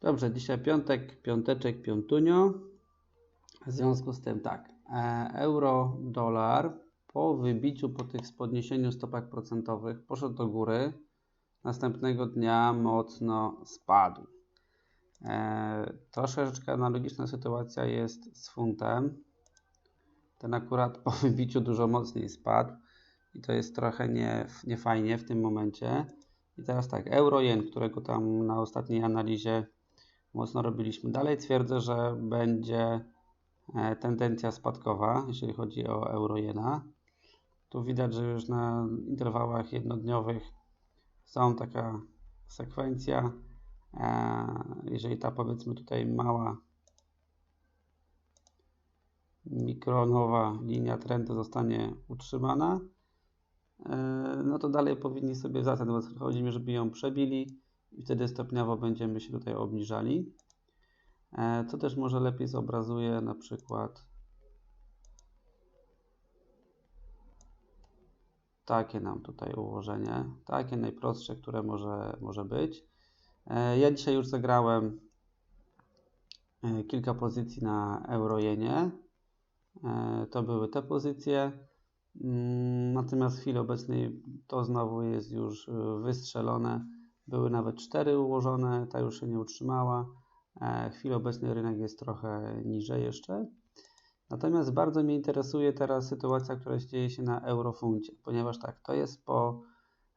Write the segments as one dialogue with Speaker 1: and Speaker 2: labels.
Speaker 1: Dobrze, dzisiaj piątek, piąteczek, piątunio. W związku z tym tak, e, euro, dolar po wybiciu, po tych podniesieniu stopach procentowych poszedł do góry. Następnego dnia mocno spadł. E, troszeczkę analogiczna sytuacja jest z funtem. Ten akurat po wybiciu dużo mocniej spadł i to jest trochę nie, nie fajnie w tym momencie. I teraz tak, euro-jen, którego tam na ostatniej analizie mocno robiliśmy. Dalej twierdzę, że będzie e, tendencja spadkowa, jeżeli chodzi o euro-jena. Tu widać, że już na interwałach jednodniowych są taka sekwencja. E, jeżeli ta powiedzmy tutaj mała mikronowa linia trendu zostanie utrzymana, e, no to dalej powinni sobie zatem chodzi mi, żeby ją przebili i wtedy stopniowo będziemy się tutaj obniżali. E, co też może lepiej zobrazuje na przykład takie nam tutaj ułożenie, takie najprostsze, które może, może być. E, ja dzisiaj już zagrałem e, kilka pozycji na eurojenie. To były te pozycje. Mm, natomiast w chwili obecnej to znowu jest już wystrzelone były nawet cztery ułożone, ta już się nie utrzymała. E, w chwili obecnej rynek jest trochę niżej jeszcze. Natomiast bardzo mnie interesuje teraz sytuacja, która dzieje się na eurofuncie, ponieważ tak, to jest po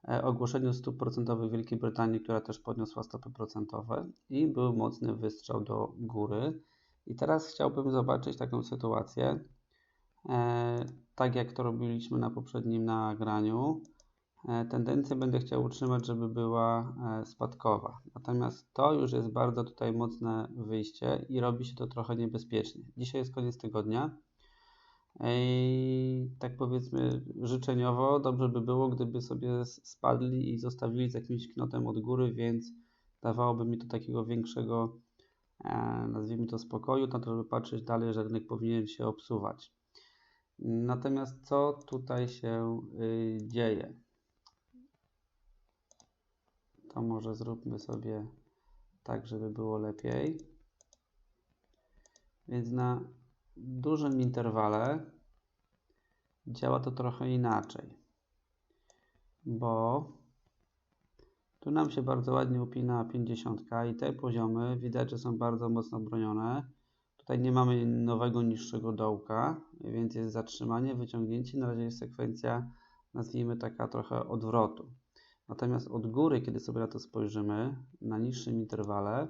Speaker 1: e, ogłoszeniu stóp procentowych Wielkiej Brytanii, która też podniosła stopy procentowe i był mocny wystrzał do góry. I teraz chciałbym zobaczyć taką sytuację, e, tak jak to robiliśmy na poprzednim nagraniu, E, tendencję będę chciał utrzymać, żeby była e, spadkowa. Natomiast to już jest bardzo tutaj mocne wyjście i robi się to trochę niebezpiecznie. Dzisiaj jest koniec tygodnia. I tak powiedzmy życzeniowo dobrze by było, gdyby sobie spadli i zostawili z jakimś knotem od góry, więc dawałoby mi to takiego większego, e, nazwijmy to spokoju, na to, żeby patrzeć dalej, że rynek powinien się obsuwać. Natomiast co tutaj się y, dzieje? To może zróbmy sobie tak, żeby było lepiej. Więc na dużym interwale działa to trochę inaczej, bo tu nam się bardzo ładnie upina 50 i te poziomy widać, że są bardzo mocno bronione. Tutaj nie mamy nowego niższego dołka, więc jest zatrzymanie, wyciągnięcie. Na razie jest sekwencja, nazwijmy taka trochę odwrotu. Natomiast od góry, kiedy sobie na to spojrzymy, na niższym interwale,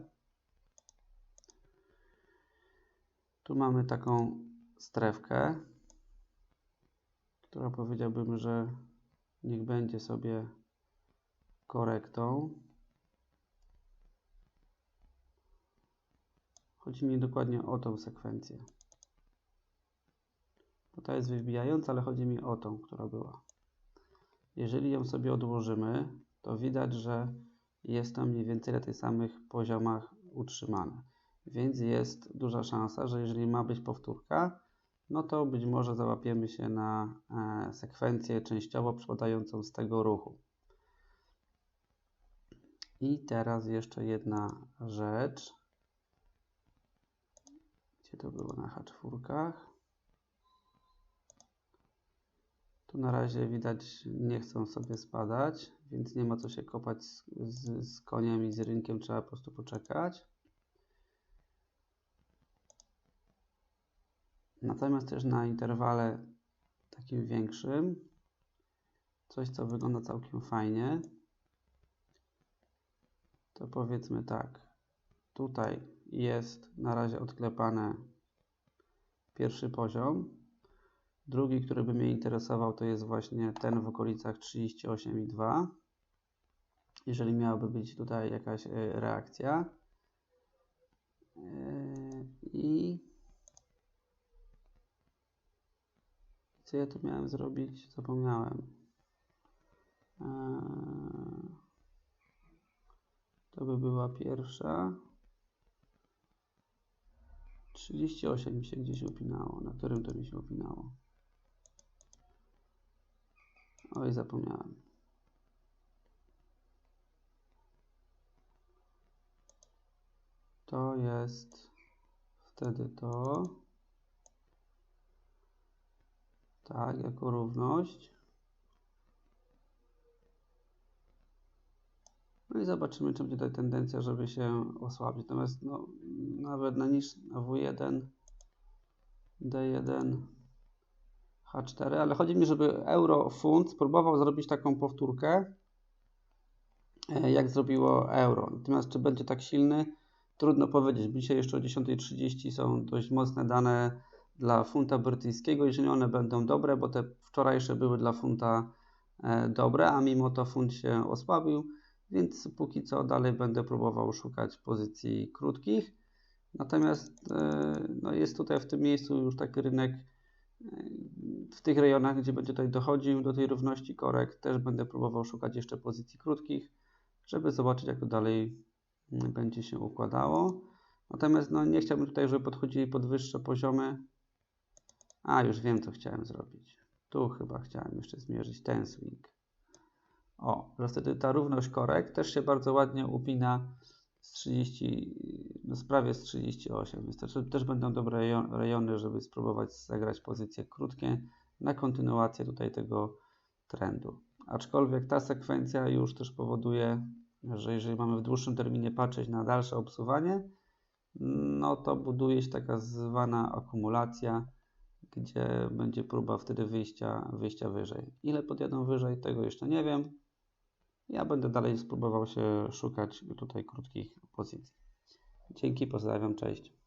Speaker 1: tu mamy taką strefkę, która powiedziałbym, że niech będzie sobie korektą. Chodzi mi dokładnie o tą sekwencję. Bo ta jest wybijająca, ale chodzi mi o tą, która była. Jeżeli ją sobie odłożymy, to widać, że jest to mniej więcej na tych samych poziomach utrzymane. Więc jest duża szansa, że jeżeli ma być powtórka, no to być może załapiemy się na e, sekwencję częściowo przypadającą z tego ruchu. I teraz jeszcze jedna rzecz. Gdzie to było na H4? Tu na razie widać nie chcą sobie spadać, więc nie ma co się kopać z, z, z koniem i z rynkiem, trzeba po prostu poczekać. Natomiast też na interwale takim większym, coś co wygląda całkiem fajnie, to powiedzmy tak, tutaj jest na razie odklepane pierwszy poziom, Drugi, który by mnie interesował, to jest właśnie ten w okolicach 38,2. Jeżeli miałaby być tutaj jakaś e, reakcja. E, I co ja tu miałem zrobić? Zapomniałem. E, to by była pierwsza. 38 mi się gdzieś upinało. Na którym to mi się upinało? Oj, zapomniałem. to jest wtedy to. Tak, jako równość. No i zobaczymy, czy będzie tutaj tendencja, żeby się osłabić. Natomiast no, nawet na niż na W1, D1, H4, ale chodzi mi, żeby euro funt spróbował zrobić taką powtórkę, e, jak zrobiło euro. Natomiast czy będzie tak silny, trudno powiedzieć. Dzisiaj jeszcze o 10.30 są dość mocne dane dla funta brytyjskiego. Jeżeli one będą dobre, bo te wczorajsze były dla funta e, dobre, a mimo to funt się osłabił, więc póki co dalej będę próbował szukać pozycji krótkich. Natomiast e, no jest tutaj w tym miejscu już taki rynek w tych rejonach, gdzie będzie tutaj dochodził do tej równości korek, też będę próbował szukać jeszcze pozycji krótkich, żeby zobaczyć, jak to dalej mm, będzie się układało. Natomiast no, nie chciałbym tutaj, żeby podchodzili pod wyższe poziomy. A, już wiem, co chciałem zrobić. Tu chyba chciałem jeszcze zmierzyć ten swing. O, wtedy ta równość korek też się bardzo ładnie upina z 30, no z prawie z 38, więc też, też będą dobre rejon- rejony, żeby spróbować zagrać pozycje krótkie na kontynuację tutaj tego trendu. Aczkolwiek ta sekwencja już też powoduje, że jeżeli mamy w dłuższym terminie patrzeć na dalsze obsuwanie, no to buduje się taka zwana akumulacja, gdzie będzie próba wtedy wyjścia, wyjścia wyżej. Ile podjadą wyżej, tego jeszcze nie wiem. Ja będę dalej spróbował się szukać tutaj krótkich pozycji. Dzięki, pozdrawiam, cześć.